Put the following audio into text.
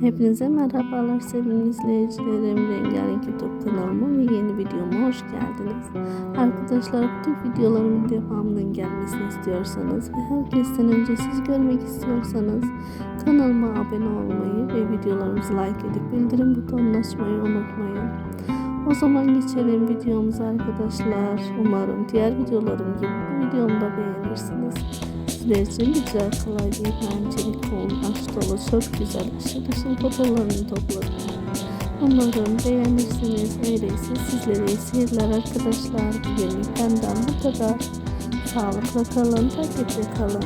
Hepinize merhabalar sevgili izleyicilerim. Rengarenk YouTube kanalıma ve yeni videoma hoş geldiniz. Arkadaşlar bu tür videolarımın devamının gelmesini istiyorsanız ve herkesten önce siz görmek istiyorsanız kanalıma abone olmayı ve videolarımızı like edip bildirim butonunu açmayı unutmayın. O zaman geçelim videomuza arkadaşlar. Umarım diğer videolarım gibi bu videomu da beğenirsiniz. İçin güzel, kolay bir kol, aşk dolu, çok güzel, ışıl fotoğraflarını topladım. Umarım beğenirsiniz. Öyleyse sizlere iyi seyirler arkadaşlar. Bugünlük benden bu kadar. Sağlıkla kalın, takipte kalın.